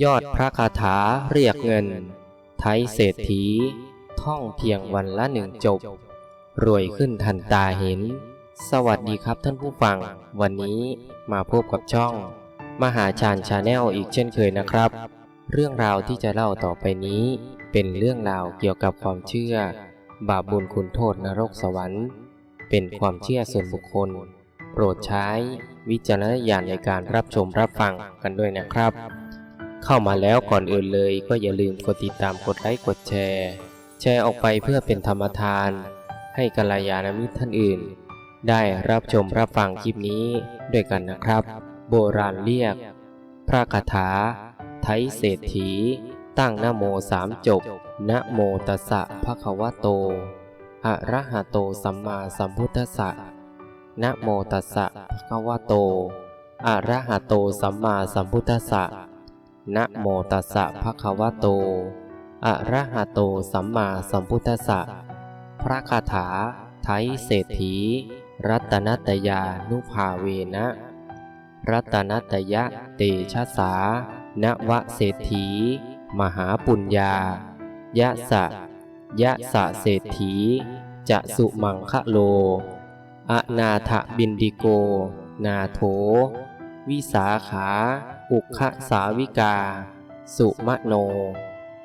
ยอดพระคาถาเรียกเงิน ไทยเศรษฐี ท่องเพียงวันละหนึ่งจบ รวยขึ้นทันตาเห็น สวัสดีครับท่านผู้ฟัง วันนี้มาพบกับช่อง มหาชาญชาแนลอีกเช่นเคยนะครับ เรื่องราวที่จะเล่าต่อไปนี้ เป็นเรื่องราวเกี่ยวกับความเชื่อ บาปบุญคุณโทษนรกสวรรค์ เป็นความเชื่อส่วนบุคคล โปรดใช้วิจารณญาณในการรับชมรับฟังกันด้วยนะครับ เข้ามาแล้วก่อนอื่นเลยก็อย่าลืมกดติดตามกดไลค์กดแชร์ แชร์ออกไปเพื่อเป็นธรรมทาน ให้กัลยาณมิตรท่านอื่น ได้รับชมรับฟังคลิปนี้ด้วยกันนะครับ โบราณเรียก พระคาถา ไทยเศรษฐี ตั้งนโมสามจบนะโมตัสสะภะคะวะโตอะระหะโตสัมมาสัมพุทธัสสะนะโมตัสสะภะคะวะโตอะระหะโตสัมมาสัมพุทธัสสะ นะโมตัสสะภะคะวะโต อะระหะโตสัมมาสัมพุทธัสสะ พระคาถาไทยเศรษฐี รัตนัตยานุภาเวนะ รัตนัตยะเตชะสา นวะเศรษฐี มหาปุญญา ยะสะ ยะสะเศรษฐี จะสุมังคะโล อนาถบินดิโก นาโถ วิสาขา อุคสาวิกา สุมโน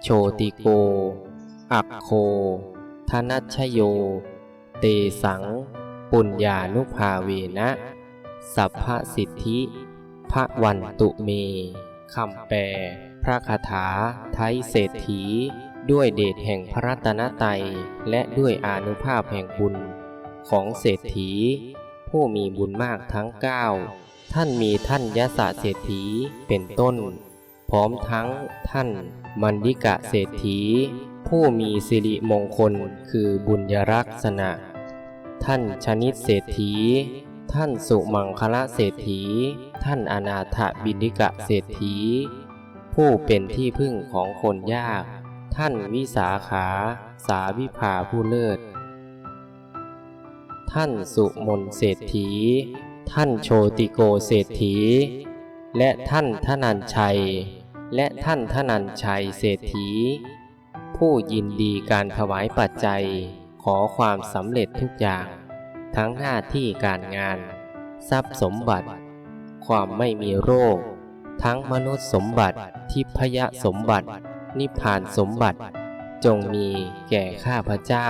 โชติโก อักโค ธนัชชโย เตสัง ปุญญานุภาเวนะ สัพพสิทธิพระวันตุเมคำแปล พระคาถาไทยเศรษฐี ด้วยเดชแห่งพระรัตนตรัย และด้วยอานุภาพแห่งบุญ ของเศรษฐี ผู้มีบุญมากทั้งเก้า ท่านมีท่านยะศเศรษฐีเป็นต้น พร้อมทั้งท่านมันดิกะเศรษฐี ผู้มีสิริมงคลคือบุญยรักษณะ ท่านชนิดเศรษฐี ท่านสุมังคละเศรษฐี ท่านอนาถบินิกะเศรษฐี ผู้เป็นที่พึ่งของคนยาก ท่านวิสาขา สาวิภาผู้เลิศ ท่านสุมนเศรษฐี ท่านโชติโกเศรษฐี และท่านทนันชัย และท่านทนันชัยเศรษฐี ผู้ยินดีการถวายปัจจัยขอความสำเร็จทุกอย่าง ทั้งหน้าที่การงาน ทรัพย์สมบัติ ความไม่มีโรค ทั้งมนุษย์สมบัติทิพยสมบัติ นิพพานสมบัติ จงมีแก่ข้าพเจ้า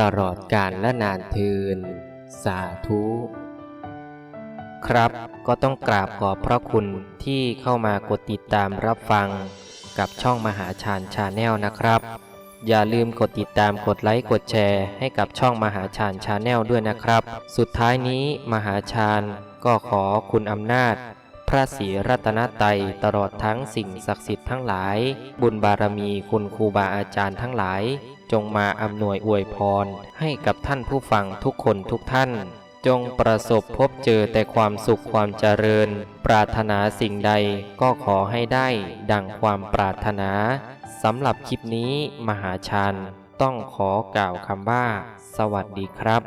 ตลอดกาลและนานเทินสาธุ ครับ ก็ต้องกราบขอบพระคุณที่เข้ามากดติดตามรับฟังกับช่องมหาชาญชาแนลนะครับ อย่าลืมกดติดตามกดไลค์กดแชร์ให้กับช่องมหาชาญชาแนลด้วยนะครับ สุดท้ายนี้มหาชาญก็ขอคุณอำนาจ พระศรีรัตนตรัยตลอดทั้งสิ่งศักดิ์สิทธิ์ทั้งหลาย บุญบารมีคุณครูบาอาจารย์ทั้งหลาย จงมาอำนวยอวยพรให้กับท่านผู้ฟังทุกคนทุกท่าน จงประสบพบเจอแต่ความสุขความเจริญ ปรารถนาสิ่งใดก็ขอให้ได้ดังความปรารถนาสำหรับคลิปนี้มหาชานต้องขอกล่าวคำว่า สวัสดีครับ